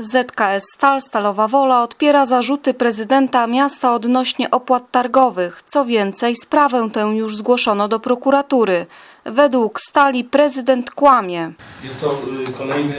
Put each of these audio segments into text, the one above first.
ZKS Stal Stalowa Wola odpiera zarzuty prezydenta miasta odnośnie opłat targowych. Co więcej, sprawę tę już zgłoszono do prokuratury. Według Stali prezydent kłamie. Jest to y, kolejny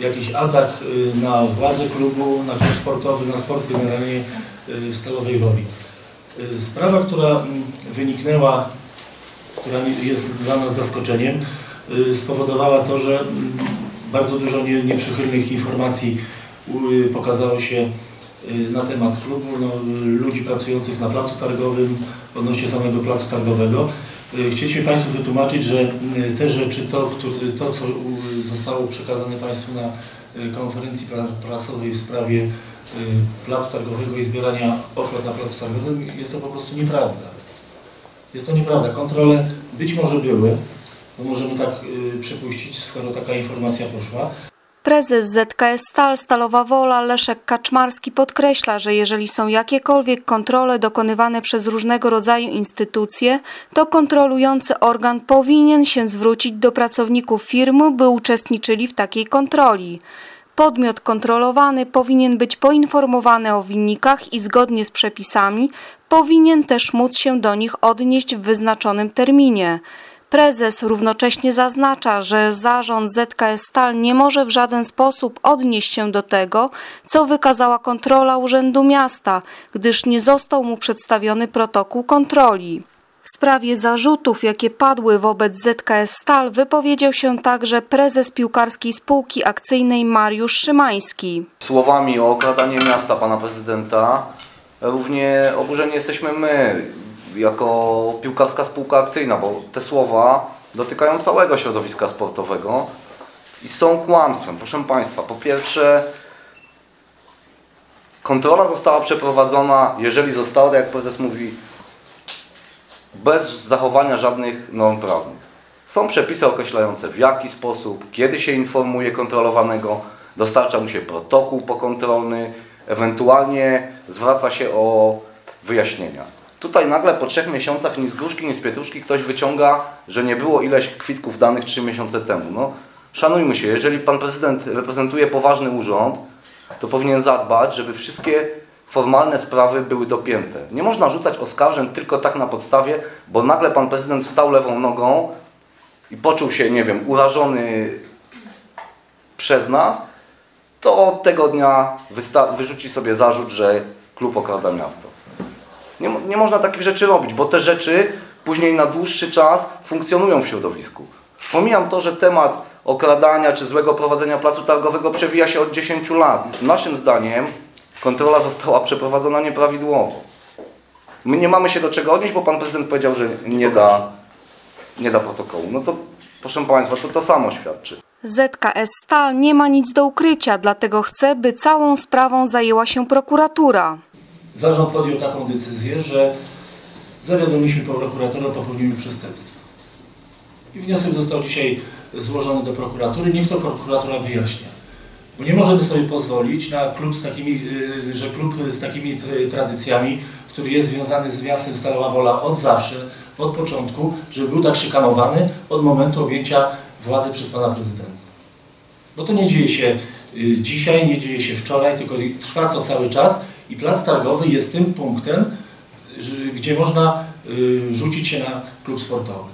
jakiś atak y, na władze klubu, na klub sportowy, na sport generalnie y, Stalowej Woli. Sprawa, która mm, wyniknęła, która jest dla nas zaskoczeniem, spowodowała to, że mm, bardzo dużo nie- nieprzychylnych informacji y, pokazało się y, na temat klubu, no, y, ludzi pracujących na placu targowym, odnośnie samego placu targowego. Chcieliśmy Państwu wytłumaczyć, że te rzeczy, to, to co zostało przekazane Państwu na konferencji pra- prasowej w sprawie placu targowego i zbierania opłat na placu targowym, jest to po prostu nieprawda. Jest to nieprawda. Kontrole być może były, możemy tak przypuścić, skoro taka informacja poszła. Prezes ZKS Stal Stalowa Wola Leszek Kaczmarski podkreśla, że jeżeli są jakiekolwiek kontrole dokonywane przez różnego rodzaju instytucje, to kontrolujący organ powinien się zwrócić do pracowników firmy, by uczestniczyli w takiej kontroli. Podmiot kontrolowany powinien być poinformowany o wynikach i zgodnie z przepisami powinien też móc się do nich odnieść w wyznaczonym terminie. Prezes równocześnie zaznacza, że zarząd ZKS Stal nie może w żaden sposób odnieść się do tego, co wykazała kontrola Urzędu Miasta, gdyż nie został mu przedstawiony protokół kontroli. W sprawie zarzutów, jakie padły wobec ZKS Stal, wypowiedział się także prezes piłkarskiej spółki akcyjnej Mariusz Szymański. Słowami o okradaniu miasta pana prezydenta równie oburzeni jesteśmy my, jako piłkarska spółka akcyjna, bo te słowa dotykają całego środowiska sportowego i są kłamstwem. Proszę Państwa, po pierwsze kontrola została przeprowadzona, jeżeli została, jak prezes mówi, bez zachowania żadnych norm prawnych. Są przepisy określające w jaki sposób, kiedy się informuje kontrolowanego, dostarcza mu się protokół pokontrolny, ewentualnie zwraca się o wyjaśnienia. Tutaj nagle po trzech miesiącach ni z gruszki, ni z ktoś wyciąga, że nie było ileś kwitków danych trzy miesiące temu. No, szanujmy się, jeżeli pan prezydent reprezentuje poważny urząd, to powinien zadbać, żeby wszystkie formalne sprawy były dopięte. Nie można rzucać oskarżeń tylko tak na podstawie, bo nagle pan prezydent wstał lewą nogą i poczuł się, nie wiem, urażony przez nas, to od tego dnia wyrzuci sobie zarzut, że klub okrada miasto. Nie, nie można takich rzeczy robić, bo te rzeczy później na dłuższy czas funkcjonują w środowisku. Pomijam to, że temat okradania czy złego prowadzenia placu targowego przewija się od 10 lat. Naszym zdaniem kontrola została przeprowadzona nieprawidłowo. My nie mamy się do czego odnieść, bo pan prezydent powiedział, że nie da, nie da protokołu. No to proszę Państwa, to to samo świadczy. ZKS Stal nie ma nic do ukrycia, dlatego chce, by całą sprawą zajęła się prokuratura. Zarząd podjął taką decyzję, że zawiadomiliśmy prokuratorę o popełnieniu przestępstwa. I wniosek został dzisiaj złożony do prokuratury. Niech to prokuratura wyjaśnia. Bo nie możemy sobie pozwolić na klub z takimi, y, że klub z takimi tra- tradycjami, który jest związany z miastem Stalowa Wola od zawsze, od początku, żeby był tak szykanowany od momentu objęcia władzy przez pana prezydenta. Bo to nie dzieje się y, dzisiaj, nie dzieje się wczoraj, tylko trwa to cały czas i plac targowy jest tym punktem, gdzie można y, rzucić się na klub sportowy.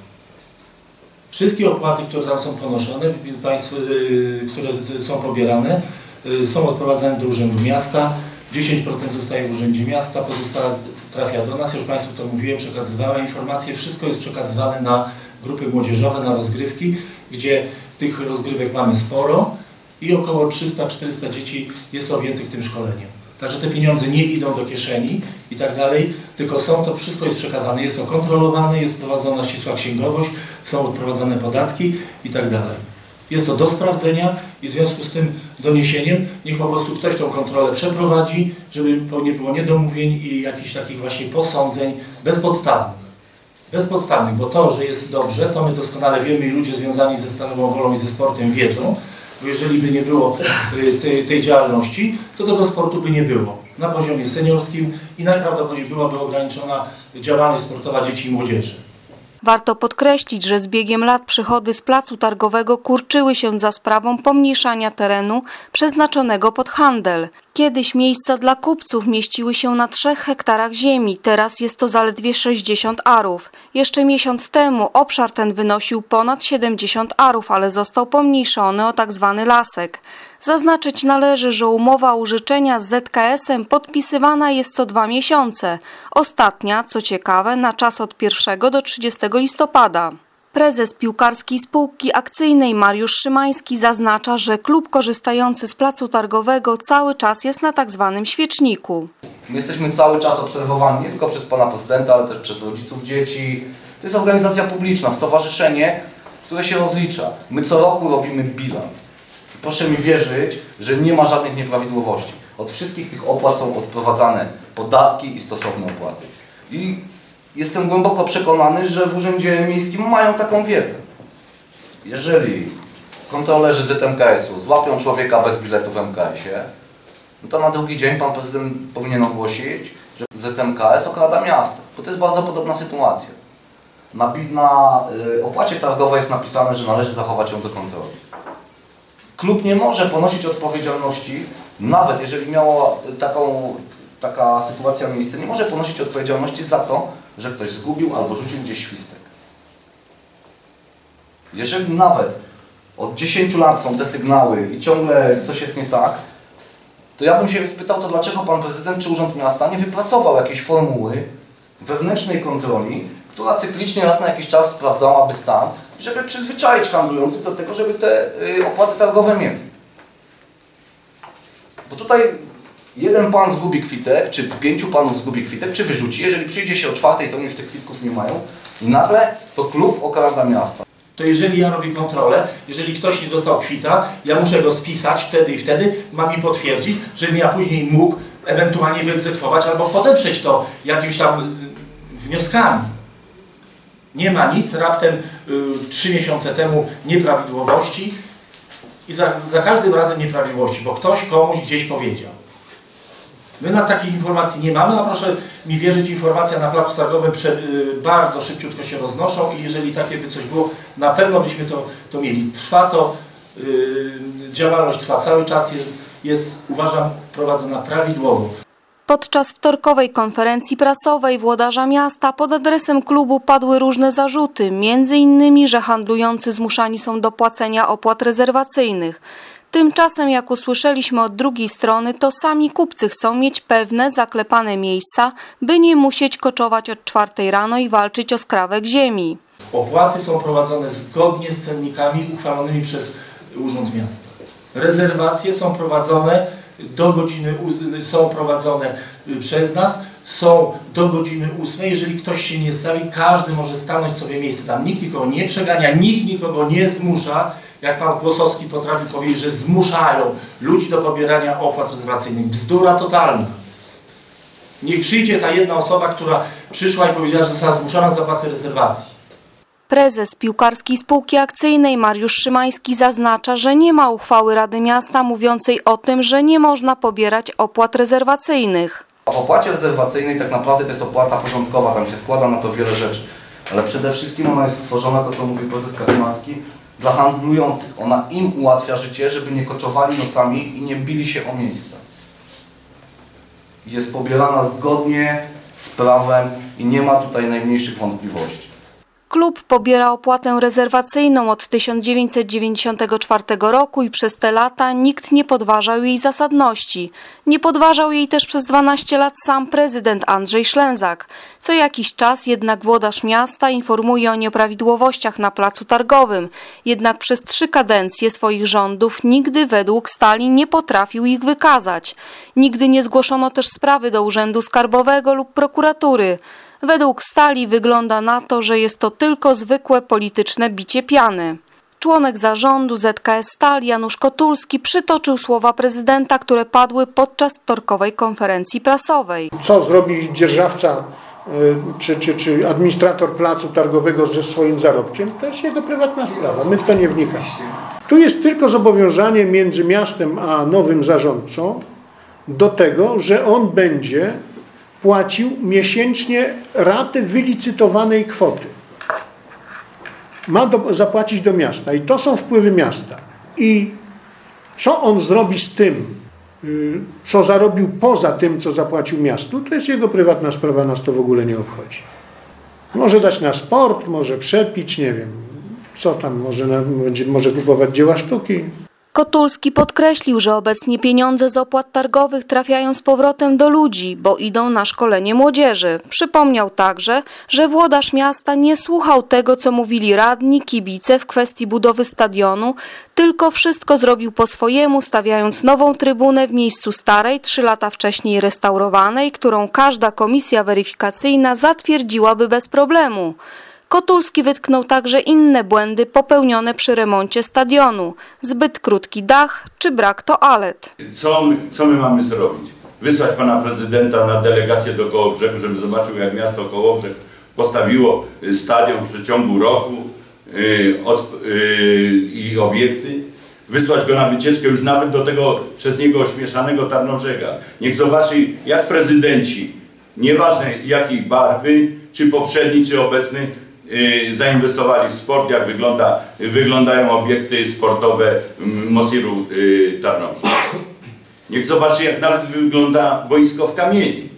Wszystkie opłaty, które tam są ponoszone, państwo, y, które są pobierane, y, są odprowadzane do Urzędu Miasta. 10% zostaje w Urzędzie Miasta, pozostała trafia do nas. Już Państwu to mówiłem, przekazywałem informacje. Wszystko jest przekazywane na grupy młodzieżowe, na rozgrywki, gdzie tych rozgrywek mamy sporo i około 300-400 dzieci jest objętych tym szkoleniem. Także te pieniądze nie idą do kieszeni i tak dalej, tylko są, to wszystko jest przekazane, jest to kontrolowane, jest prowadzona ścisła księgowość, są odprowadzane podatki i tak dalej. Jest to do sprawdzenia i w związku z tym doniesieniem niech po prostu ktoś tą kontrolę przeprowadzi, żeby nie było niedomówień i jakichś takich właśnie posądzeń bezpodstawnych. Bezpodstawnych, bo to, że jest dobrze, to my doskonale wiemy i ludzie związani ze Stalową Wolą i ze sportem wiedzą, bo jeżeli by nie było y, tej, tej działalności, to tego sportu by nie było na poziomie seniorskim i najprawdopodobniej byłaby ograniczona działalność sportowa dzieci i młodzieży. Warto podkreślić, że z biegiem lat przychody z placu targowego kurczyły się za sprawą pomniejszania terenu przeznaczonego pod handel. Kiedyś miejsca dla kupców mieściły się na 3 hektarach ziemi, teraz jest to zaledwie 60 arów. Jeszcze miesiąc temu obszar ten wynosił ponad 70 arów, ale został pomniejszony o tak zwany lasek. Zaznaczyć należy, że umowa użyczenia z ZKS-em podpisywana jest co dwa miesiące. Ostatnia, co ciekawe, na czas od 1 do 30 listopada. Prezes piłkarskiej spółki akcyjnej Mariusz Szymański zaznacza, że klub korzystający z placu targowego cały czas jest na tak zwanym świeczniku. My jesteśmy cały czas obserwowani nie tylko przez pana prezydenta, ale też przez rodziców dzieci. To jest organizacja publiczna, stowarzyszenie, które się rozlicza. My co roku robimy bilans. Proszę mi wierzyć, że nie ma żadnych nieprawidłowości. Od wszystkich tych opłat są odprowadzane podatki i stosowne opłaty. I jestem głęboko przekonany, że w Urzędzie Miejskim mają taką wiedzę. Jeżeli kontrolerzy ZMKS-u złapią człowieka bez biletu w MKS-ie, no to na drugi dzień pan prezydent powinien ogłosić, że ZMKS okrada miasto, bo to jest bardzo podobna sytuacja. Na, na y, opłacie targowej jest napisane, że należy zachować ją do kontroli. Klub nie może ponosić odpowiedzialności, nawet jeżeli miała taką, taka sytuacja miejsce, nie może ponosić odpowiedzialności za to, że ktoś zgubił albo rzucił gdzieś świstek. Jeżeli nawet od 10 lat są te sygnały i ciągle coś jest nie tak, to ja bym się spytał, to dlaczego Pan Prezydent czy Urząd Miasta nie wypracował jakiejś formuły wewnętrznej kontroli, która cyklicznie raz na jakiś czas sprawdzałaby stan, żeby przyzwyczaić handlujących do tego, żeby te y, opłaty targowe mieli. Bo tutaj jeden pan zgubi kwitek, czy pięciu panów zgubi kwitek, czy wyrzuci. Jeżeli przyjdzie się o czwartej, to już tych kwitków nie mają. I nagle to klub okrada miasta. To jeżeli ja robię kontrolę, jeżeli ktoś nie dostał kwita, ja muszę go spisać wtedy i wtedy, ma mi potwierdzić, żebym ja później mógł ewentualnie wyegzekwować albo podeprzeć to jakimiś tam wnioskami. Nie ma nic, raptem y, trzy miesiące temu nieprawidłowości i za, za każdym razem nieprawidłowości, bo ktoś komuś gdzieś powiedział. My na takich informacji nie mamy, a proszę mi wierzyć, informacja na placu targowym y, bardzo szybciutko się roznoszą i jeżeli takie by coś było, na pewno byśmy to, to mieli. Trwa to, y, działalność trwa cały czas, jest, jest uważam prowadzona prawidłowo. Podczas wtorkowej konferencji prasowej włodarza miasta pod adresem klubu padły różne zarzuty, między innymi, że handlujący zmuszani są do płacenia opłat rezerwacyjnych. Tymczasem, jak usłyszeliśmy od drugiej strony, to sami kupcy chcą mieć pewne, zaklepane miejsca, by nie musieć koczować od czwartej rano i walczyć o skrawek ziemi. Opłaty są prowadzone zgodnie z cennikami uchwalonymi przez Urząd Miasta. Rezerwacje są prowadzone do godziny, są prowadzone y, przez nas, są do godziny 8. Jeżeli ktoś się nie stawi, każdy może stanąć sobie miejsce. Tam nikt nikogo nie przegania, nikt nikogo nie zmusza. Jak pan Kłosowski potrafi powiedzieć, że zmuszają ludzi do pobierania opłat rezerwacyjnych. Bzdura totalna. Niech przyjdzie ta jedna osoba, która przyszła i powiedziała, że została zmuszona z zapłaty rezerwacji. Prezes piłkarskiej spółki akcyjnej Mariusz Szymański zaznacza, że nie ma uchwały Rady Miasta mówiącej o tym, że nie można pobierać opłat rezerwacyjnych. W opłacie rezerwacyjnej tak naprawdę to jest opłata porządkowa, tam się składa na to wiele rzeczy. Ale przede wszystkim ona jest stworzona, to co mówił prezes Kaczmarski, dla handlujących. Ona im ułatwia życie, żeby nie koczowali nocami i nie bili się o miejsca. Jest pobierana zgodnie z prawem i nie ma tutaj najmniejszych wątpliwości. Klub pobiera opłatę rezerwacyjną od 1994 roku i przez te lata nikt nie podważał jej zasadności. Nie podważał jej też przez 12 lat sam prezydent Andrzej Szlęzak. Co jakiś czas jednak włodarz miasta informuje o nieprawidłowościach na placu targowym. Jednak przez trzy kadencje swoich rządów nigdy według stali nie potrafił ich wykazać. Nigdy nie zgłoszono też sprawy do Urzędu Skarbowego lub prokuratury. Według Stali wygląda na to, że jest to tylko zwykłe polityczne bicie piany. Członek zarządu ZKS Stal Janusz Kotulski przytoczył słowa prezydenta, które padły podczas wtorkowej konferencji prasowej. co zrobi dzierżawca y, czy, czy, czy administrator placu targowego ze swoim zarobkiem, to jest jego prywatna sprawa. My w to nie wnikamy. Tu jest tylko zobowiązanie między miastem a nowym zarządcą do tego, że on będzie płacił miesięcznie raty wylicytowanej kwoty. ma do, zapłacić do miasta i to są wpływy miasta. I co on zrobi z tym, y, co zarobił poza tym, co zapłacił miastu, to jest jego prywatna sprawa, nas to w ogóle nie obchodzi. Może dać na sport, może przepić, nie wiem, co tam, może, na, będzie, może kupować dzieła sztuki. Kotulski podkreślił, że obecnie pieniądze z opłat targowych trafiają z powrotem do ludzi, bo idą na szkolenie młodzieży. Przypomniał także, że włodarz miasta nie słuchał tego, co mówili radni, kibice w kwestii budowy stadionu, tylko wszystko zrobił po swojemu, stawiając nową trybunę w miejscu starej, trzy lata wcześniej restaurowanej, którą każda komisja weryfikacyjna zatwierdziłaby bez problemu. Kotulski wytknął także inne błędy popełnione przy remoncie stadionu. Zbyt krótki dach czy brak toalet. Co my, co my mamy zrobić? Wysłać pana prezydenta na delegację do Kołobrzegu, żeby zobaczył jak miasto Kołobrzeg postawiło y, stadion w przeciągu roku y, od, y, i obiekty. Wysłać go na wycieczkę już nawet do tego przez niego ośmieszanego Tarnobrzega. Niech zobaczy jak prezydenci, nieważne jakiej barwy, czy poprzedni, czy obecny, zainwestowali w sport, jak wygląda, wyglądają obiekty sportowe mm, Mosiru y, Tarnobrzeg. Niech zobaczy, jak nawet wygląda boisko w kamieni.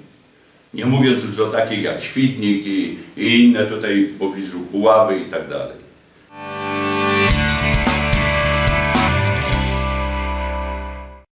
Nie mówiąc już o takich jak Świdnik i, i inne tutaj w pobliżu Puławy i tak dalej.